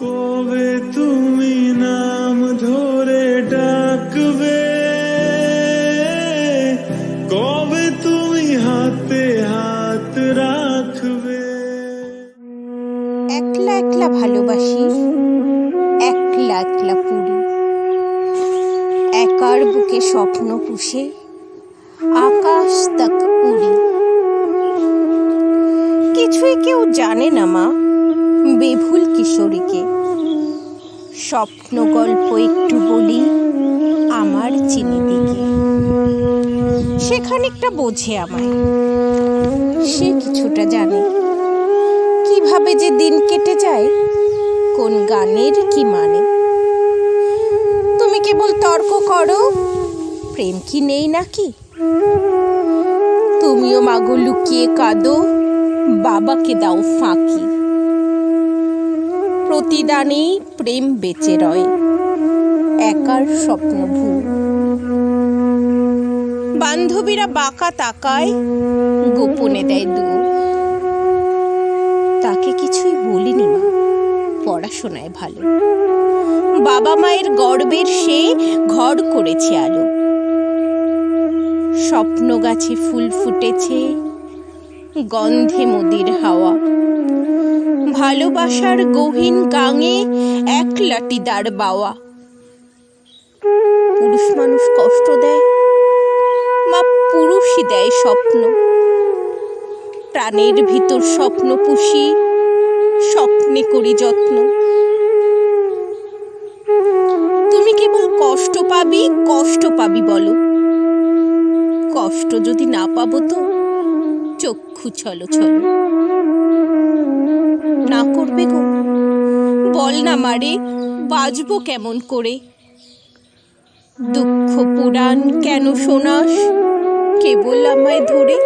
কবে তুমি নাম ধরে ডাকবে? কবে তুমি হাতে হাত রাখবে? একলা একলা ভালোবাসি একলা একলা পুরি। একার বুকে স্বপ্ন পুষে আকাশ তাক উড়ি। কিছুই কেউ জানে না মা, বেভুল কিশোরীকে। স্বপ্ন গল্প একটু বলি আমার চিনি দিকে সে খানিকটা বোঝে আমায়। সে কিছুটা জানে কীভাবে যে দিন কেটে যায়, কোন গানের কি মানে। তুমি কেবল তর্ক করো, প্রেম কি নেই নাকি? তুমিও মাগো লুকিয়ে কাঁদো, বাবাকে দাও ফাঁকি। প্রতিদানেই প্রেম বেঁচে রয়। একার স্বপ্ন ভূ বান্ধবীরা বাঁকা তাকায়, গোপনে দেয় দূর। তাকে কিছুই বলিনি মা, পড়াশোনায় ভালো। বাবা মায়ের গর্বের সে ঘর করেছে আলো। স্বপ্ন গাছে ফুল ফুটেছে, গন্ধে মোদির হাওয়া। ভালোবাসার গহীন গাঙে এক লাটি দাঁড় বাওয়া। পুরুষ মানুষ কষ্ট দেয়, মা পুরুষই দেয় স্বপ্ন। প্রাণের ভিতর স্বপ্ন পুষি, স্বপ্নে করি যত্ন। তুমি কেবল কষ্ট পাবি কষ্ট পাবি বলো। কষ্ট যদি না পাবো তো চক্ষু ছলো ছলো বল না মারে বাজবো কেমন করে? দুঃখ পুরাণ কেন শোনাস? কেবল আমায় ধরে